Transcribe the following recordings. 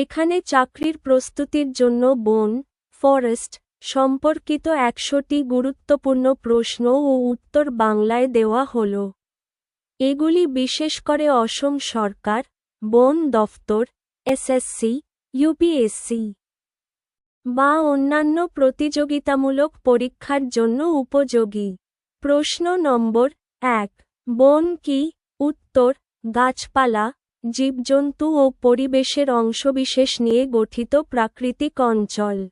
এখানে চাকরির প্রস্তুতির জন্য বন, ফরেস্ট, সম্পর্কিত একশোটি গুরুত্বপূর্ণ প্রশ্ন ও উত্তর বাংলায় দেওয়া হল। এগুলি বিশেষ করে অসম সরকার, বন দফতর, এসএসসি, ইউপিএসসি বা অন্যান্য প্রতিযোগিতামূলক পরীক্ষার জন্য উপযোগী। প্রশ্ন নম্বর এক, বন কি? উত্তর, গাছপালা জীবজন্তু ও পরিবেশের অংশবিশেষ নিয়ে গঠিত প্রাকৃতিক অঞ্চল।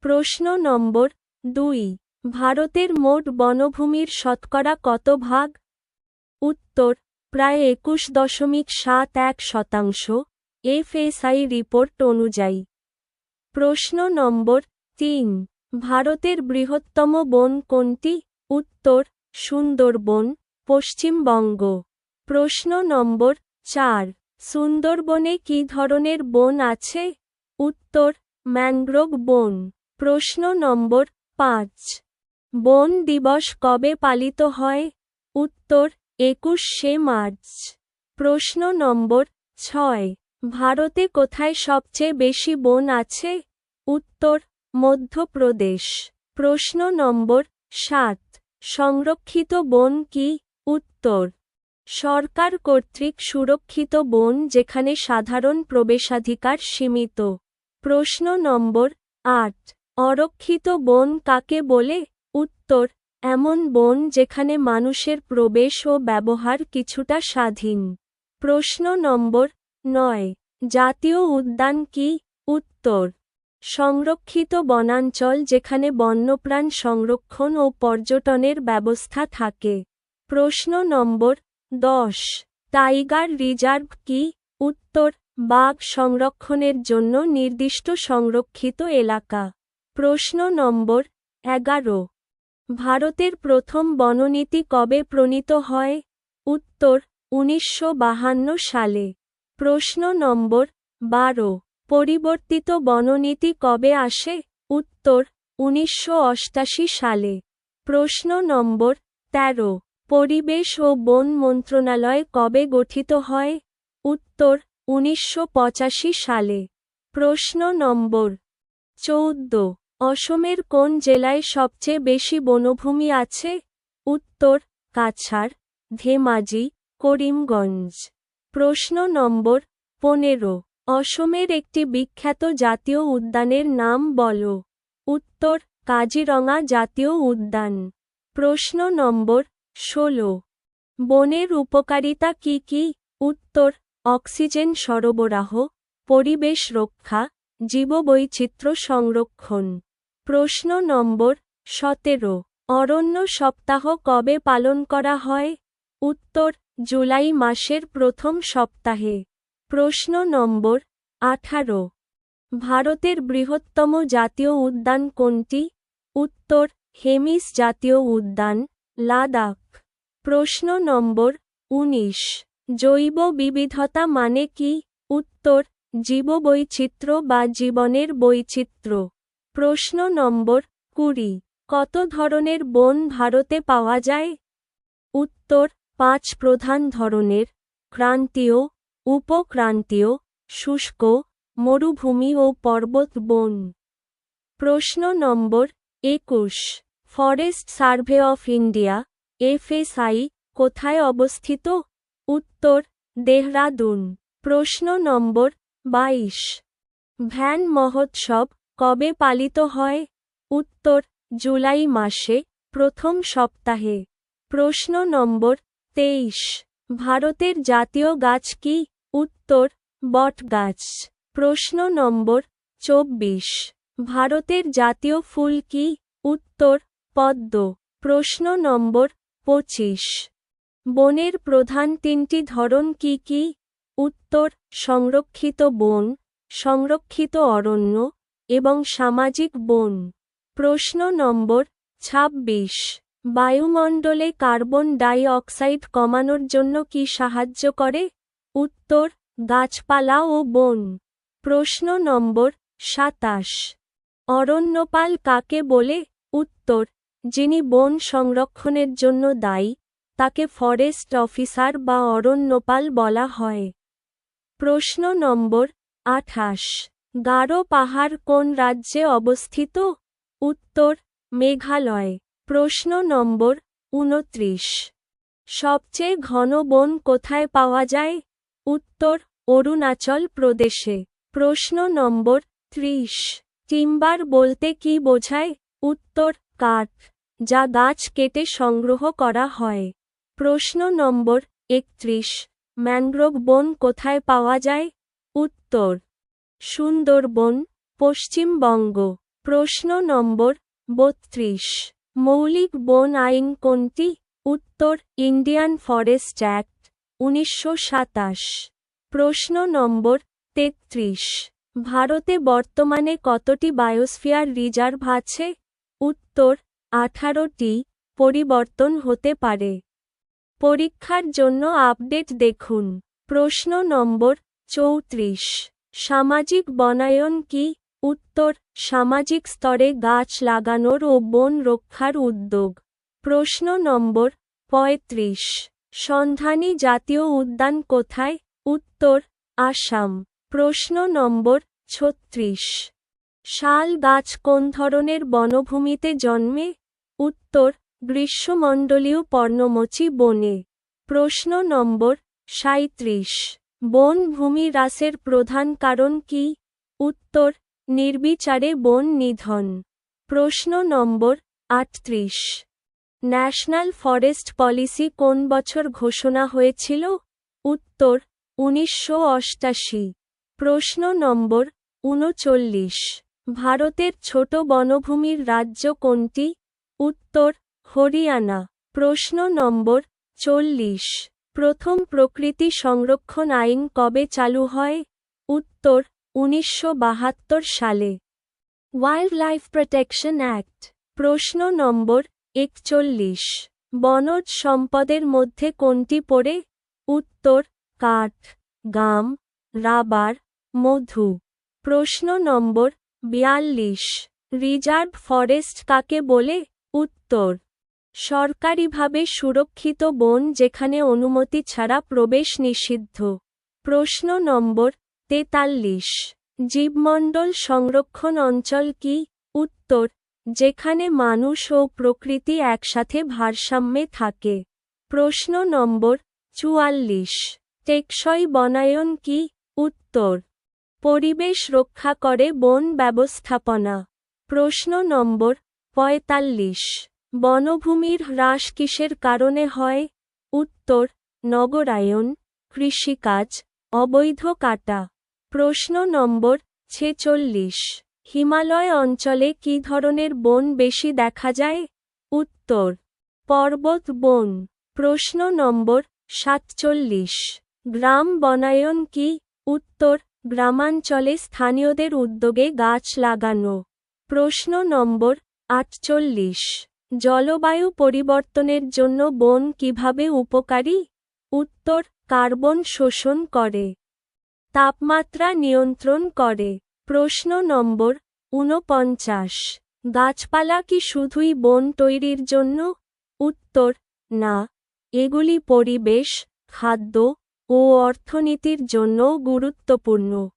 প্রশ্ন নম্বর দুই। ভারতের মোট বনভূমির শতকরা কত ভাগ? উত্তর, প্রায় একুশ দশমিক সাত এক শতাংশ। এফএসআই রিপোর্ট অনুযায়ী। প্রশ্ন নম্বর তিন। ভারতের বৃহত্তম বন কোনটি? উত্তর, সুন্দরবন, পশ্চিমবঙ্গ। প্রশ্ন নম্বর চার, সুন্দরবনে কি ধরনের বন আছে? উত্তর, ম্যানগ্রোভ বন। প্রশ্ন নম্বর পাঁচ। বন দিবস কবে পালিত হয়? উত্তর, একুশে মার্চ। প্রশ্ন নম্বর ছয়। ভারতে কোথায় সবচেয়ে বেশি বন আছে? উত্তর, মধ্যপ্রদেশ। প্রশ্ন নম্বর সাত। সংরক্ষিত বন কি? উত্তর সরকার কর্তৃক সুরক্ষিত বন যেখানে সাধারণ প্রবেশাধিকার সীমিত। প্রশ্ন নম্বর আট। অরক্ষিত বন কাকে বলে? উত্তর, এমন বন যেখানে মানুষের প্রবেশ ও ব্যবহার কিছুটা স্বাধীন। প্রশ্ন নম্বর নয়। জাতীয় উদ্যান কি? উত্তর, সংরক্ষিত বনাঞ্চল যেখানে বন্যপ্রাণ সংরক্ষণ ও পর্যটনের ব্যবস্থা থাকে। প্রশ্ন নম্বর দশ। টাইগার রিজার্ভ কি? উত্তর, বাঘ সংরক্ষণের জন্য নির্দিষ্ট সংরক্ষিত এলাকা। প্রশ্ন নম্বর এগারো। ভারতের প্রথম বননীতি কবে প্রণীত হয়? উত্তর, উনিশশো সালে। প্রশ্ন নম্বর বারো। পরিবর্তিত বননীতি কবে আসে? উত্তর, উনিশশো সালে। প্রশ্ন নম্বর ১৩ পরিবেশ ও বন মন্ত্রণালয় কবে গঠিত হয়? উত্তর, উনিশশো পঁচাশি সালে। প্রশ্ন নম্বর চৌদ্দ। অসমের কোন জেলায় সবচেয়ে বেশি বনভূমি আছে? উত্তর, কাছাড়, ধেমাজি, করিমগঞ্জ। প্রশ্ন নম্বর পনেরো। অসমের একটি বিখ্যাত জাতীয় উদ্যানের নাম বলো। উত্তর, কাজিরঙা জাতীয় উদ্যান। প্রশ্ন নম্বর ষোলো। বনের উপকারিতা কি কি? উত্তর, অক্সিজেন সরবরাহ, পরিবেশ রক্ষা, জীববৈচিত্র্য সংরক্ষণ। প্রশ্ন নম্বর, সতেরো। অরণ্য সপ্তাহ কবে পালন করা হয়? উত্তর, জুলাই মাসের প্রথম সপ্তাহে। প্রশ্ন নম্বর, আঠারো। ভারতের বৃহত্তম জাতীয় উদ্যান কোনটি? উত্তর, হেমিস জাতীয় উদ্যান। লাদাখ। প্রশ্ন নম্বর ১৯ জৈব বিবিধতা মানে কি? উত্তর, জীববৈচিত্র্য বা জীবনের বৈচিত্র্য। প্রশ্ন নম্বর কুড়ি। কত ধরনের বন ভারতে পাওয়া যায়? উত্তর, পাঁচ প্রধান ধরনের। ক্রান্তীয়, উপক্রান্তীয়, শুষ্ক, মরুভূমি ও পর্বত বন। প্রশ্ন নম্বর একুশ। Forest survey of India, FSI, কোথায় অবস্থিত? উত্তর, দেহরাদুন। প্রশ্ন নম্বর বাইশ। ভ্যান মহোৎসব কবে পালিত হয়? উত্তর, জুলাই মাসে, প্রথম সপ্তাহে। প্রশ্ন নম্বর তেইশ। ভারতের জাতীয় গাছ কি? উত্তর, বটগাছ। প্রশ্ন নম্বর চব্বিশ। ভারতের জাতীয় ফুল কি? উত্তর পদ্ম, প্রশ্ন নম্বর পঁচিশ। বনের প্রধান তিনটি ধরন কি কি? উত্তর, সংরক্ষিত বন, সংরক্ষিত অরণ্য এবং সামাজিক বন। প্রশ্ন নম্বর ২৬ বায়ুমণ্ডলে কার্বন ডাই অক্সাইড কমানোর জন্য কি সাহায্য করে? উত্তর, গাছপালা ও বন। প্রশ্ন নম্বর সাতাশ। অরণ্যপাল কাকে বলে? উত্তর যিনি বন সংরক্ষণের জন্য দায়ী, তাকে ফরেস্ট অফিসার বা অরণ্যপাল বলা হয়। প্রশ্ন নম্বর আঠাশ। গারো পাহাড় কোন রাজ্যে অবস্থিত? উত্তর, মেঘালয়। প্রশ্ন নম্বর উনত্রিশ। সবচেয়ে ঘন বন কোথায় পাওয়া যায়? উত্তর, অরুণাচল প্রদেশে। প্রশ্ন নম্বর ত্রিশ। টিম্বার বলতে কি বোঝায়? উত্তর, কাঠ। যা গাছ কেটে সংগ্রহ করা হয়। প্রশ্ন নম্বর একত্রিশ। ম্যানগ্রোভ বন কোথায় পাওয়া যায়? উত্তর, সুন্দরবন, পশ্চিমবঙ্গ। প্রশ্ন নম্বর বত্রিশ। মৌলিক বন আইন কোনটি? উত্তর, ইন্ডিয়ান ফরেস্ট অ্যাক্ট, উনিশশো সাতাশ। প্রশ্ন নম্বর তেত্রিশ। ভারতে বর্তমানে কতটি বায়োস্ফিয়ার রিজার্ভ আছে? উত্তর আঠারোটি পরিবর্তন হতে পারে। পরীক্ষার জন্য আপডেট দেখুন। প্রশ্ন নম্বর চৌত্রিশ। সামাজিক বনায়ন কি? উত্তর, সামাজিক স্তরে গাছ লাগানোর ও বন রক্ষার উদ্যোগ। প্রশ্ন নম্বর পঁয়ত্রিশ। সন্ধানী জাতীয় উদ্যান কোথায়? উত্তর, আসাম। প্রশ্ন নম্বর ছত্রিশ। শাল গাছ কোন ধরনের বনভূমিতে জন্মে? উত্তর, গ্রীষ্মমণ্ডলীয় পর্ণমোচী বনে প্রশ্ন নম্বর সাঁত্রিশ বন ভূমি হ্রাসের প্রধান কারণ কি? উত্তর, নির্বিচারে বন নিধন। প্রশ্ন নম্বর আটত্রিশ। ন্যাশনাল ফরেস্ট পলিসি কোন বছর ঘোষণা হয়েছিল? উত্তর, উনিশশো প্রশ্ন নম্বর উনচল্লিশ। ভারতের ছোট বনভূমির রাজ্য কোনটি? উত্তর, হরিয়ানা। প্রশ্ন নম্বর চল্লিশ। প্রথম প্রকৃতি সংরক্ষণ আইন কবে চালু হয়? উত্তর, উনিশশো বাহাত্তর সালে। Wildlife protection act. প্রশ্ন নম্বর একচল্লিশ। বনজ সম্পদের মধ্যে কোনটি পড়ে? উত্তর, কাঠ, গাম, রাবার, মধু। প্রশ্ন নম্বর বিয়াল্লিশ। রিজার্ভ ফরেস্ট কাকে বলে? উত্তর। সরকারিভাবে সুরক্ষিত বন যেখানে অনুমতি ছাড়া প্রবেশ নিষিদ্ধ। প্রশ্ন নম্বর তেতাল্লিশ। জীবমণ্ডল সংরক্ষণ অঞ্চল কি? উত্তর, যেখানে মানুষ ও প্রকৃতি একসাথে ভারসাম্যে থাকে। প্রশ্ন নম্বর চুয়াল্লিশ। টেকসই বনায়ন কি? উত্তর, পরিবেশ রক্ষা করে বন ব্যবস্থাপনা। প্রশ্ন নম্বর পঁয়তাল্লিশ। বনভূমির হ্রাস কিসের কারণে হয়? উত্তর নগরায়ন কৃষিকাজ, অবৈধ কাটা। প্রশ্ন নম্বর ছেচল্লিশ। হিমালয় অঞ্চলে কি ধরনের বন বেশি দেখা যায়? উত্তর, পর্বত বন। প্রশ্ন নম্বর সাতচল্লিশ। গ্রাম বনায়ন কি? উত্তর, গ্রামাঞ্চলে স্থানীয়দের উদ্যোগে গাছ লাগানো। প্রশ্ন নম্বর আটচল্লিশ। জলবায়ু পরিবর্তনের জন্য বন কীভাবে উপকারী? উত্তর, কার্বন শোষণ করে। তাপমাত্রা নিয়ন্ত্রণ করে। প্রশ্ন নম্বর ঊনপঞ্চাশ। গাছপালা কি শুধুই বন তৈরির জন্য? উত্তর, না। এগুলি পরিবেশ, খাদ্য ও অর্থনীতির জন্য গুরুত্বপূর্ণ।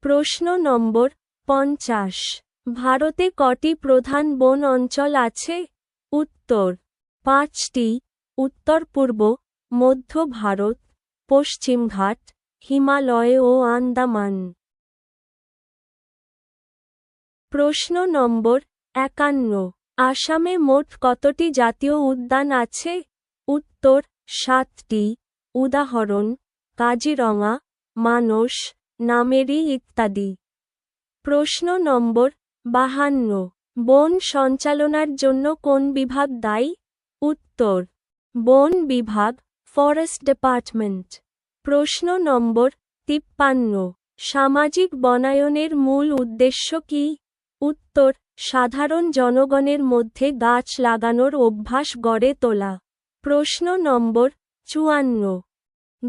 প্রশ্ন নম্বর পঞ্চাশ। ভারতে কটি প্রধান বন অঞ্চল আছে? উত্তর, পাঁচটি। উত্তর পূর্ব, মধ্য ভারত পশ্চিমঘাট হিমালয় ও আন্দামান। প্রশ্ন নম্বর একান্ন। আসামে মোট কতটি জাতীয় উদ্যান আছে? উত্তর, সাতটি। উদাহরণ, কাজিরঙা, মানস, নামেরি ইত্যাদি। প্রশ্ন নম্বর বাহান্ন। বন সঞ্চালনার জন্য কোন বিভাগ দায়ী? উত্তর। বন বিভাগ, ফরেস্ট ডিপার্টমেন্ট। প্রশ্ন নম্বর তিপ্পান্ন। সামাজিক বনায়নের মূল উদ্দেশ্য কি? উত্তর, সাধারণ জনগণের মধ্যে গাছ লাগানোর অভ্যাস গড়ে তোলা। প্রশ্ন নম্বর চুয়ান্ন।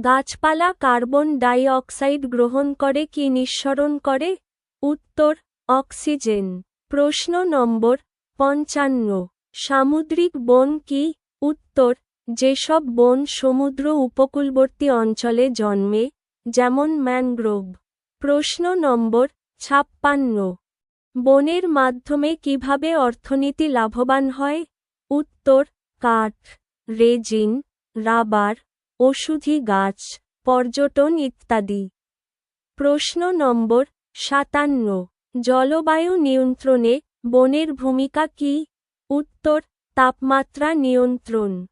গাছপালা কার্বন ডাই অক্সাইড গ্রহণ করে কি নিঃসরণ করে? উত্তর অক্সিজেন। প্রশ্ন নম্বর পঞ্চান্ন। সামুদ্রিক বন কি? উত্তর, যেসব বন সমুদ্র উপকূলবর্তী অঞ্চলে জন্মে, যেমন ম্যানগ্রোভ। প্রশ্ন নম্বর ছাপ্পান্ন। বনের মাধ্যমে কীভাবে অর্থনীতি লাভবান হয়? উত্তর, কাঠ, রেজিন, রাবার, ওষুধি গাছ, পর্যটন ইত্যাদি। প্রশ্ন নম্বর সাতান্ন। জলবায়ু নিয়ন্ত্রণে বনের ভূমিকা কি? উত্তর, তাপমাত্রা নিয়ন্ত্রণ।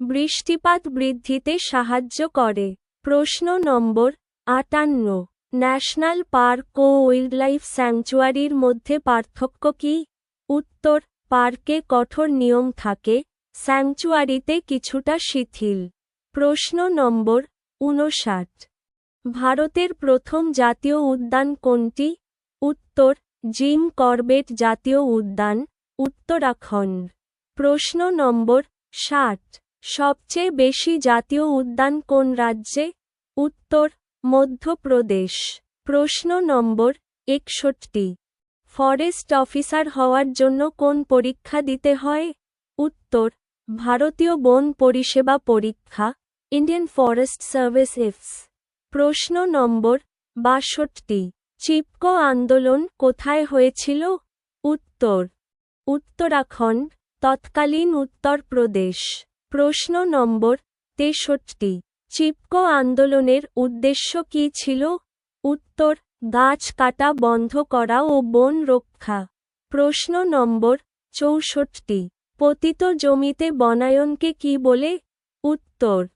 বৃষ্টিপাত বৃদ্ধিতে সাহায্য করে। প্রশ্ন নম্বর আটান্ন। ন্যাশনাল পার্ক ও ওয়াইল্ডলাইফ স্যাংচুয়ারির মধ্যে পার্থক্য কি? উত্তর, পার্কে কঠোর নিয়ম থাকে, স্যাংচুয়ারিতে কিছুটা শিথিল। প্রশ্ন নম্বর উনষাট। ভারতের প্রথম জাতীয় উদ্যান কোনটি? উত্তর জিম করবেট জাতীয় উদ্যান, উত্তরাখণ্ড। প্রশ্ন নম্বর ষাট। সবচেয়ে বেশি জাতীয় উদ্যান কোন রাজ্যে? উত্তর, মধ্যপ্রদেশ। প্রশ্ন নম্বর একষট্টি। ফরেস্ট অফিসার হওয়ার জন্য কোন পরীক্ষা দিতে হয়? উত্তর, ভারতীয় বন পরিষেবা পরীক্ষা, ইন্ডিয়ান ফরেস্ট সার্ভিস প্রশ্ন নম্বর বাষট্টি। চিপকো আন্দোলন কোথায় হয়েছিল? উত্তর। উত্তরাখণ্ড, তৎকালীন উত্তরপ্রদেশ প্রশ্ন নম্বর তেষট্টি। চিপকো আন্দোলনের উদ্দেশ্য কি ছিল? উত্তর, গাছ কাটা বন্ধ করা ও বন রক্ষা। প্রশ্ন নম্বর চৌষট্টি। পতিত জমিতে বনায়নকে কি বলে? উত্তর।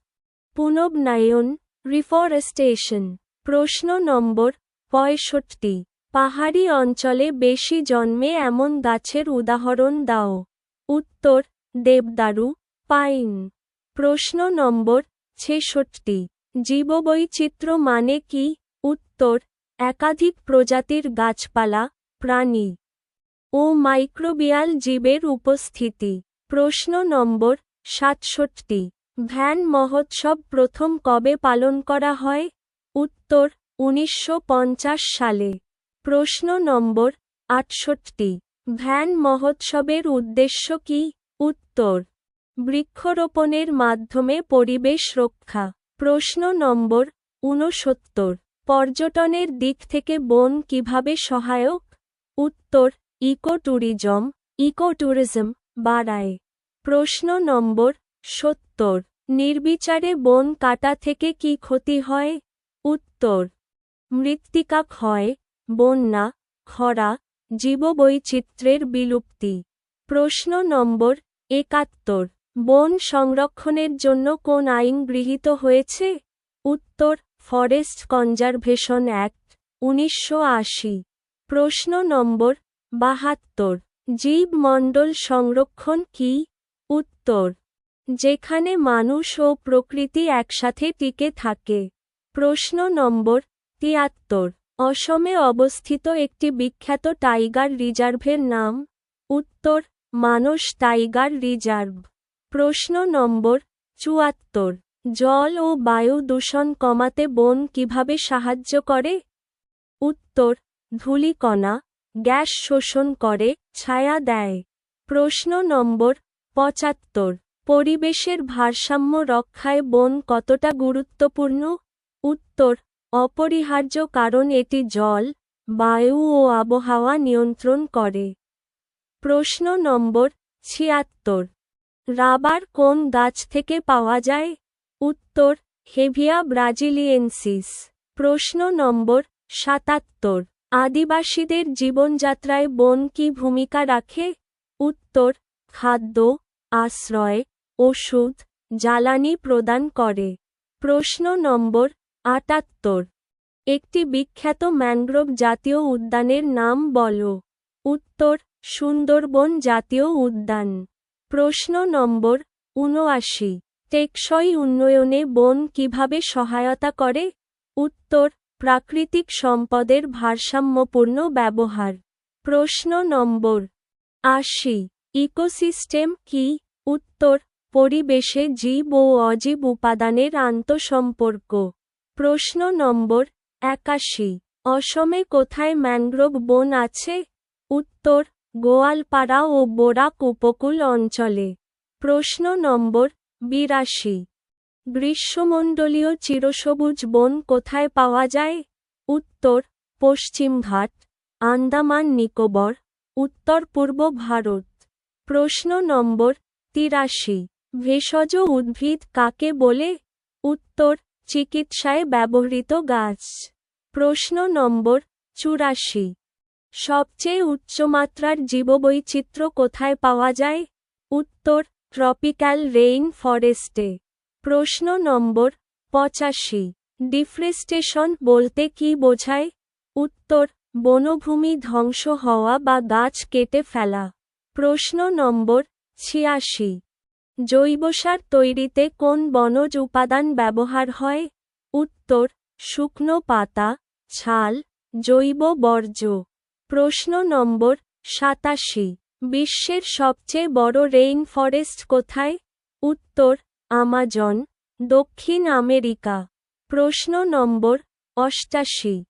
পুনবনায়ন রিফরেস্টেশন প্রশ্ন নম্বর পঁয়ষট্টি। পাহাড়ি অঞ্চলে বেশি জন্মে এমন গাছের উদাহরণ দাও। উত্তর, দেবদারু, পাইন। প্রশ্ন নম্বর, ছেষট্টি। জীববৈচিত্র্য মানে কি? উত্তর, একাধিক প্রজাতির গাছপালা, প্রাণী ও মাইক্রোবিয়াল জীবের উপস্থিতি। প্রশ্ন নম্বর, সাতষট্টি। ভ্যান মহোৎসব প্রথম কবে পালন করা হয়? উত্তর উনিশশো পঞ্চাশ সালে। প্রশ্ন নম্বর আটষট্টি। ভ্যান মহোৎসবের উদ্দেশ্য কি? উত্তর। বৃক্ষরোপণের মাধ্যমে পরিবেশ রক্ষা। প্রশ্ন নম্বর ঊনসত্তর। পর্যটনের দিক থেকে বন কীভাবে সহায়ক? উত্তর ইকো ট্যুরিজম ইকো ট্যুরিজম বাড়ায়। প্রশ্ন নম্বর সত্তর। নির্বিচারে বন কাটা থেকে কি ক্ষতি হয়? উত্তর। মৃত্তিকা ক্ষয়, বন্যা, খরা, জীববৈচিত্র্যের বিলুপ্তি। প্রশ্ন নম্বর একাত্তর, বন সংরক্ষণের জন্য কোন আইন গৃহীত হয়েছে? উত্তর, ফরেস্ট কনজারভেশন অ্যাক্ট, উনিশশো আশি। প্রশ্ন নম্বর বাহাত্তর, জীবমণ্ডল সংরক্ষণ কি? উত্তর, যেখানে মানুষ ও প্রকৃতি একসাথে টিকে থাকে। প্রশ্ন নম্বর তিয়াত্তর। অসমে অবস্থিত একটি বিখ্যাত টাইগার রিজার্ভের নাম, উত্তর, মানস টাইগার রিজার্ভ। প্রশ্ন নম্বর, চুয়াত্তর। জল ও বায়ু দূষণ কমাতে বন কীভাবে সাহায্য করে? উত্তর, ধূলিকণা, গ্যাস শোষণ করে, ছায়া দেয়। প্রশ্ন নম্বর, পঁচাত্তর। পরিবেশের ভারসাম্য রক্ষায় বন কতটা গুরুত্বপূর্ণ? উত্তর অপরিহার্য কারণ এটি জল, বায়ু ও আবহাওয়া নিয়ন্ত্রণ করে। প্রশ্ন নম্বর ছিয়াত্তর। রাবার কোন গাছ থেকে পাওয়া যায়? উত্তর, হেভিয়া ব্রাজিলিয়েন্সিস। প্রশ্ন নম্বর সাতাত্তর। আদিবাসীদের জীবনযাত্রায় বন কি ভূমিকা রাখে? উত্তর, খাদ্য, আশ্রয়, ওষুধ, জ্বালানি প্রদান করে। প্রশ্ন নম্বর আটাত্তর। একটি বিখ্যাত ম্যানগ্রোভ জাতীয় উদ্যানের নাম বলো। উত্তর, সুন্দরবন জাতীয় উদ্যান। প্রশ্ন নম্বর উনআশি টেকসই উন্নয়নে বন কীভাবে সহায়তা করে? উত্তর, প্রাকৃতিক সম্পদের ভারসাম্যপূর্ণ ব্যবহার। প্রশ্ন নম্বর আশি। ইকোসিস্টেম কি? উত্তর, পরিবেশে জীব ও অজীব উপাদানের আন্তঃসম্পর্ক। প্রশ্ন নম্বর একাশি। অসমে কোথায় ম্যানগ্রোভ বন আছে? উত্তর, গোয়ালপাড়া ও বোরাক উপকূল অঞ্চলে। প্রশ্ন নম্বর বিরাশি। গ্রীষ্মমণ্ডলীয় চিরসবুজ বন কোথায় পাওয়া যায়? উত্তর পশ্চিমঘাট আন্দামান নিকোবর, উত্তর পূর্ব ভারত। প্রশ্ন নম্বর তিরাশি। ভেষজ উদ্ভিদ কাকে বলে? উত্তর চিকিৎসায় ব্যবহৃত গাছ। প্রশ্ন নম্বর চুরাশি। সবচেয়ে উচ্চমাত্রার জীববৈচিত্র্য কোথায় পাওয়া যায়? উত্তর, ট্রপিক্যাল রেইন ফরেস্টে। প্রশ্ন নম্বর পঁচাশি। ডিফ্রেস্টেশন বলতে কি বোঝায়? উত্তর, বনভূমি ধ্বংস হওয়া বা গাছ কেটে ফেলা। প্রশ্ন নম্বর ছিয়াশি। জৈবসার তৈরিতে কোন বনজ উপাদান ব্যবহার হয়? উত্তর, শুকনো পাতা, ছাল, জৈব বর্জ্য। প্রশ্ন নম্বর সাতাশি। বিশ্বের সবচেয়ে বড় রেইন ফরেস্ট কোথায়? উত্তর, আমাজন, দক্ষিণ আমেরিকা। প্রশ্ন নম্বর অষ্টাশি।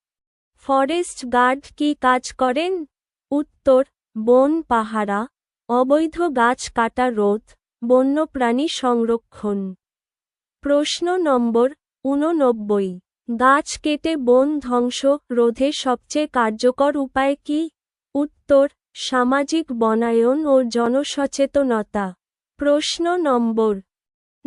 ফরেস্ট গার্ড কি কাজ করেন? উত্তর, বন পাহারা, অবৈধ গাছ কাটা রোধ। বন্যপ্রাণী সংরক্ষণ। প্রশ্ন নম্বর ঊননব্বই। গাছ কেটে বন ধ্বংস রোধে সবচেয়ে কার্যকর উপায় কি? উত্তর, সামাজিক বনায়ন ও জনসচেতনতা। প্রশ্ন নম্বর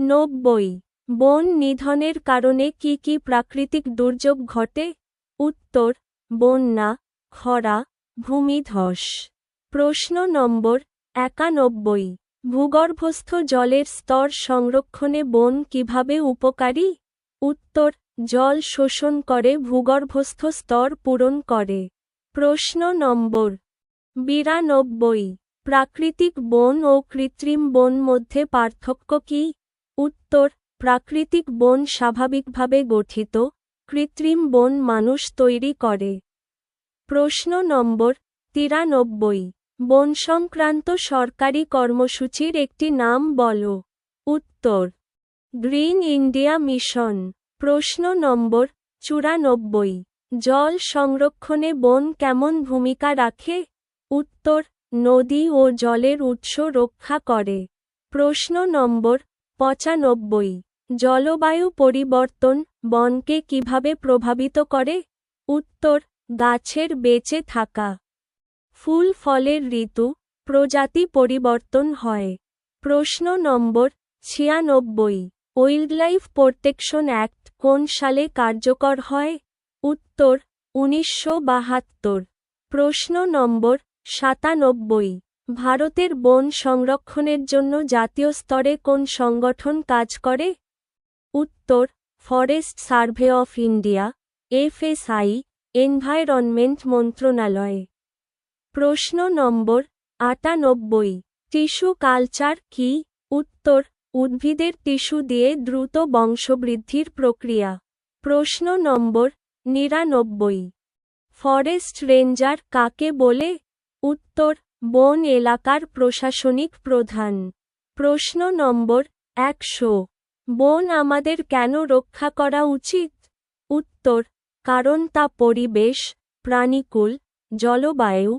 নব্বই। বন নিধনের কারণে কি কি প্রাকৃতিক দুর্যোগ ঘটে? উত্তর, বন্যা, খরা, ভূমিধস। প্রশ্ন নম্বর একানব্বই। ভূগর্ভস্থ জলের স্তর সংরক্ষণে বন কীভাবে উপকারী? উত্তর, জল শোষণ করে ভূগর্ভস্থ স্তর পূরণ করে। প্রশ্ন নম্বর বিরানব্বই। প্রাকৃতিক বন ও কৃত্রিম বন মধ্যে পার্থক্য কি? উত্তর, প্রাকৃতিক বন স্বাভাবিকভাবে গঠিত, কৃত্রিম বন মানুষ তৈরি করে। প্রশ্ন নম্বর তিরানব্বই। বন সংক্রান্ত সরকারি কর্মসূচির একটি নাম বলো। উত্তর। Green India mission. প্রশ্ন নম্বর চুরানব্বই। জল সংরক্ষণে বন কেমন ভূমিকা রাখে? উত্তর, নদী ও জলের উৎস রক্ষা করে। প্রশ্ন নম্বর পঁচানব্বই। জলবায়ু পরিবর্তন বনকে কীভাবে প্রভাবিত করে? উত্তর, গাছের বেঁচে থাকা। ফুল ফলের ঋতু, প্রজাতি পরিবর্তন হয়। প্রশ্ন নম্বর ছিয়ানব্বই, ওয়াইল্ডলাইফ প্রোটেকশন অ্যাক্ট কোন সালে কার্যকর হয়? উত্তর, উনিশশো বাহাত্তর। প্রশ্ন নম্বর সাতানব্বই, ভারতের বন সংরক্ষণের জন্য জাতীয় স্তরে কোন সংগঠন কাজ করে? উত্তর, forest survey of India, FSI, environment মন্ত্রণালয়। প্রশ্ন নম্বর আটানব্বই। টিস্যু কালচার কি? উত্তর, উদ্ভিদের টিস্যু দিয়ে দ্রুত বংশবৃদ্ধির প্রক্রিয়া। প্রশ্ন নম্বর নিরানব্বই। ফরেস্ট রেঞ্জার কাকে বলে? উত্তর, বন এলাকার প্রশাসনিক প্রধান। প্রশ্ন নম্বর একশো। বন আমাদের কেন রক্ষা করা উচিত? উত্তর, কারণ তা পরিবেশ, প্রাণীকুল, জলবায়ু